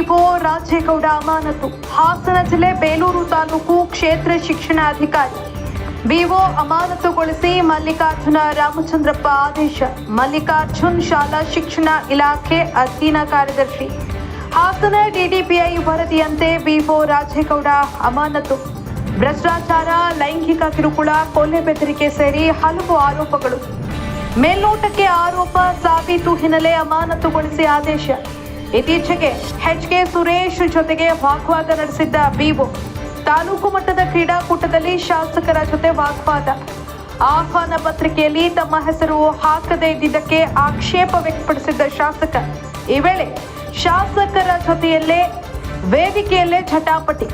Vivo Rajegowda ಅಮಾನತು. ಹಾಸನ ಜಿಲ್ಲೆ ಬೇಲೂರು ತಾಲೂಕು ಕ್ಷೇತ್ರ ಶಿಕ್ಷಣಾಧಿಕಾರಿ ಬಿಒ ಅಮಾನತುಗೊಳಿಸಿ ಮಲ್ಲಿಕಾರ್ಜುನ ರಾಮಚಂದ್ರಪ್ಪ ಆದೇಶ. ಮಲ್ಲಿಕಾರ್ಜುನ್ ಶಾಲಾ ಶಿಕ್ಷಣ ಇಲಾಖೆ ಅಧೀನ ಕಾರ್ಯದರ್ಶಿ. ಹಾಸನ ಡಿಡಿಪಿಐ ವರದಿಯಂತೆ ಬಿಒ ರಾಜೇಗೌಡ ಅಮಾನತು. ಭ್ರಷ್ಟಾಚಾರ, ಲೈಂಗಿಕ ಕಿರುಕುಳ, ಕೊಲೆ ಬೆದರಿಕೆ ಸೇರಿ ಹಲವು ಆರೋಪಗಳು. ಮೇಲ್ನೋಟಕ್ಕೆ ಆರೋಪ ಸಾಬೀತು ಹಿನ್ನೆಲೆ ಅಮಾನತುಗೊಳಿಸಿ ಆದೇಶ. ಇತ್ತೀಚೆಗೆ ಎಚ್ಕೆ ಸುರೇಶ್ ಜೊತೆಗೆ ವಾಗ್ವಾದ ನಡೆಸಿದ್ದ ಬಿಒ ತಾಲೂಕು ಮಟ್ಟದ ಕ್ರೀಡಾಕೂಟದಲ್ಲಿ ಶಾಸಕರ ಜೊತೆ ವಾಗ್ವಾದ. ಆಹ್ವಾನ ಪತ್ರಿಕೆಯಲ್ಲಿ ತಮ್ಮ ಹೆಸರು ಹಾಕದೇ ಇದ್ದಿದ್ದಕ್ಕೆ ಆಕ್ಷೇಪ ವ್ಯಕ್ತಪಡಿಸಿದ್ದ ಶಾಸಕ. ಈ ವೇಳೆ ಶಾಸಕರ ಜೊತೆಯಲ್ಲೇ ವೇದಿಕೆಯಲ್ಲೇ ಝಟಾಪಟಿ.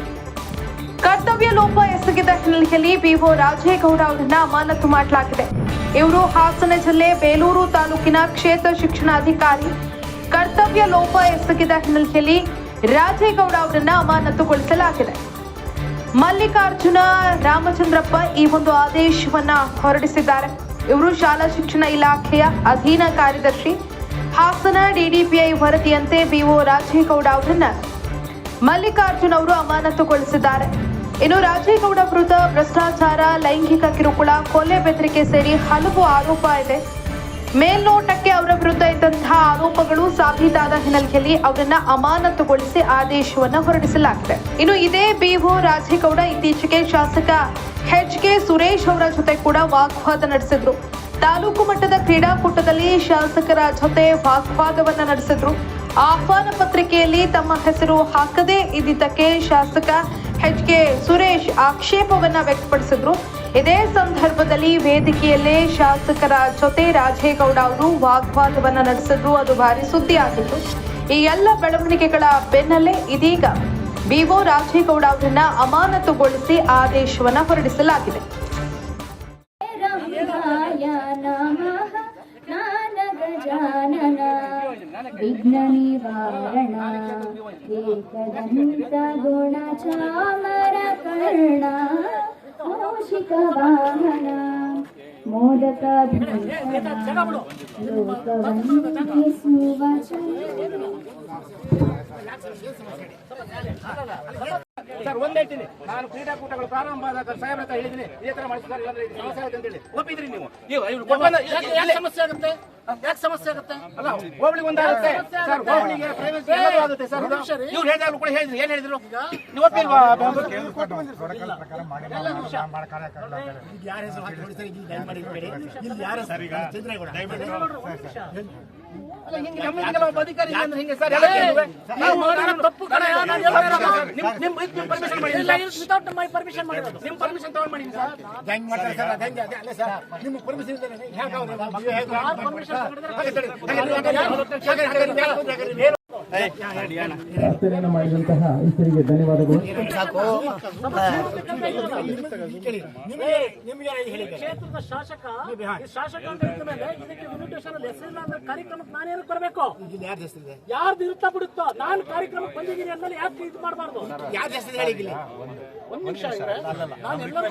ಕರ್ತವ್ಯ ಲೋಪ ಎಸಗಿದ ಹಿನ್ನೆಲೆಯಲ್ಲಿ ಬಿಒ ರಾಜೇಗೌಡ ಅವರನ್ನ ಅಮಾನತು ಮಾಡಲಾಗಿದೆ. ಇವರು ಹಾಸನ ಜಿಲ್ಲೆ ಬೇಲೂರು ತಾಲೂಕಿನ ಕ್ಷೇತ್ರ ಶಿಕ್ಷಣಾಧಿಕಾರಿ ಕರ್ತವ್ಯ ಲೋಪ ಎಸಗಿದ ಹಿನ್ನೆಲೆಯಲ್ಲಿ ರಾಜೇಗೌಡ ಅವರನ್ನ ಅಮಾನತುಗೊಳಿಸಲಾಗಿದೆ. ಮಲ್ಲಿಕಾರ್ಜುನ ರಾಮಚಂದ್ರಪ್ಪ ಈ ಒಂದು ಆದೇಶವನ್ನ ಹೊರಡಿಸಿದ್ದಾರೆ. ಇವರು ಶಾಲಾ ಶಿಕ್ಷಣ ಇಲಾಖೆಯ ಅಧೀನ ಕಾರ್ಯದರ್ಶಿ, ಹಾಸನ ಡಿಡಿಪಿಐ ವರದಿಯಂತೆ ಬಿಒ ರಾಜೇಗೌಡ ಅವರನ್ನ ಮಲ್ಲಿಕಾರ್ಜುನ್ ಅವರು ಅಮಾನತುಗೊಳಿಸಿದ್ದಾರೆ. ಇನ್ನು ರಾಜೇಗೌಡ ವಿರುದ್ಧ ಭ್ರಷ್ಟಾಚಾರ, ಲೈಂಗಿಕ ಕಿರುಕುಳ, ಕೊಲೆ ಬೆದರಿಕೆ ಸೇರಿ ಹಲವು ಆರೋಪ ಇದೆ. ಮೇಲ್ನೋಟಕ್ಕೆ ಅವರ ವಿರುದ್ಧ ಇದ್ದಂತಹ ಆರೋಪಗಳು ಸಾಬೀತಾದ ಹಿನ್ನೆಲೆಯಲ್ಲಿ ಅವರನ್ನ ಅಮಾನತುಗೊಳಿಸಿ ಆದೇಶವನ್ನು ಹೊರಡಿಸಲಾಗಿದೆ. ಇನ್ನು ಇದೇ ಬಿಒ ರಾಜೇಗೌಡ ಇತ್ತೀಚೆಗೆ ಶಾಸಕ ಹೆಚ್ ಕೆ ಸುರೇಶ್ ಅವರ ಜೊತೆ ಕೂಡ ವಾಗ್ವಾದ ನಡೆಸಿದ್ರು. ತಾಲೂಕು ಮಟ್ಟದ ಕ್ರೀಡಾಕೂಟದಲ್ಲಿ ಶಾಸಕರ ಜೊತೆ ವಾಗ್ವಾದವನ್ನ ನಡೆಸಿದ್ರು. ಆಹ್ವಾನ ಪತ್ರಿಕೆಯಲ್ಲಿ ತಮ್ಮ ಹೆಸರು ಹಾಕದೇ ಇದ್ದಿದ್ದಕ್ಕೆ ಶಾಸಕ ಎಚ್ ಕೆ ಸುರೇಶ್ ಆಕ್ಷೇಪವನ್ನ ವ್ಯಕ್ತಪಡಿಸಿದ್ರು. ಇದೇ ಸಂದರ್ಭದಲ್ಲಿ ವೇದಿಕೆಯಲ್ಲೇ ಶಾಸಕರ ಜೊತೆ ರಾಜೇಗೌಡ ಅವರು ವಾಗ್ವಾದವನ್ನ ನಡೆಸಿದ್ರು. ಅದು ಭಾರಿ ಸುದ್ದಿ ಆಗಿತ್ತು ಈ ಎಲ್ಲ ಬೆಳವಣಿಗೆಗಳ ಬೆನ್ನಲ್ಲೇ ಇದೀಗ ಬಿಒ ರಾಜೇಗೌಡ ಅವರನ್ನ ಅಮಾನತುಗೊಳಿಸಿ ಆದೇಶವನ್ನ ಹೊರಡಿಸಲಾಗಿದೆ. ಏಕದಂತ ಗುಣಚಾಮರ ಕರ್ಣ ಮೋಷಿಕ ವಾಹನ ಮೋದಕ ಲೋಕವನ್ನಿಸುವ ಸರ್ ಒಂದೇ ಹೇಳ್ತೀನಿ. ನಾನು ಕ್ರೀಡಾಕೂಟಗಳು ಪ್ರಾರಂಭ ಆದಾಗ ಸಾಹೇಬ್ರ ಹತ್ರ ಹೇಳಿದ್ದೀನಿ ಇದೇ ತರ ಮಾಡಿಸ್ತಾರೆ ಸಮಸ್ಯೆ ಆಗುತ್ತೆ ಅಂತ ಹೇಳಿ. ಒಪ್ಪಿದ್ರಿ ನೀವು? ನೀವು ಸಮಸ್ಯೆ ಆಗುತ್ತೆ? ಯಾಕೆ ಸಮಸ್ಯೆ ಆಗುತ್ತೆ ಅಲ್ಲ ಹೋಬಳಿಗೆ ಒಂದಾಗುತ್ತೆ ಸರ್ ಹೋಬಳಿಗೆ ಪ್ರೈವೇಸಿ ಎಲ್ಲದೂ ಆಗುತ್ತೆ ಸರ್ ನೀವು ಇವ್ರು ಹೇಳಿದಾಗಲೂ ಕೂಡ ಹೇಳಿದ್ರು ಏನ್ ಹೇಳಿದ್ರು ನೀವು ಒಪ್ಪಿಲ್ವಾ ಯಾರ ಹೆಸರು ಹಾಕಿ ಇಲ್ಲಿ. ಇಲ್ಲಿ ಯಾರ ಈಗ ಚಂದ್ರೇಗೌಡ ಅಲ್ಲ, ಹಿಂಗೆ ನಮ್ಮಿಂದೆಲ್ಲ ಒಬ್ಬ ಅಧಿಕಾರಿ ಅಂದ್ರೆ ಹಿಂಗೆ ಸರ್ ಮಾಡಿರೋ ತಪ್ಪು ಕಣ, ನಾನು. ನಿಮ್ಮ ನಿಮ್ ನಿಮ್ ಪರ್ಮಿಷನ್ ಮಾಡಿ ಇಲ್ಲ, ಇದು without my permission ಮಾಡಿರೋದು. ನಿಮ್ ಪರ್ಮಿಷನ್ ತಗೊಂಡ್ ಮಾಡಿ ಸರ್ ಹೆಂಗ್ ಮಾಡ್ತಾರೆ ಸರ್ ಹೆಂಗೆ? ಅಲ್ಲ ಸರ್, ನಿಮ್ಮ ಹೇಗೆ ಅವ್ರು ಮಾಡಿದಂತಹ ಈಶ್ವರಿಗೆ ಧನ್ಯವಾದಗಳು ನಿಮಗೆ ನಿಮಗೆ ಯಾರು ಹೇಳಿದ್ದಾರೆ? ಕ್ಷೇತ್ರದ ಶಾಸಕ ಈ ಶಾಸಕ ಅಂತ ಹೇಳಿದ ಮೇಲೆ ಇದಕ್ಕೆ ಇನ್ವಿಟೇಷನ್ ಹೆಸರಿಲ್ಲ ಅಂದ್ರೆ ಕಾರ್ಯಕ್ರಮಕ್ಕೆ ಬರಬೇಕು ಯಾರ್ದು ಇರುತ್ತಾ ಬಿಡುತ್ತೋ ನಾನು ಕಾರ್ಯಕ್ರಮಕ್ಕೆ ಬಂದಿದ್ದೀನಿ ಅಂದ್ಮೇಲೆ ಯಾಕೆ ಇದು ಮಾಡಬಾರ್ದು ಯಾರ ಹೆಸರು ಹೇಳಿ ಒಂದ್ ನಿಮಿಷ. ನಾನು ಎಲ್ಲರೂ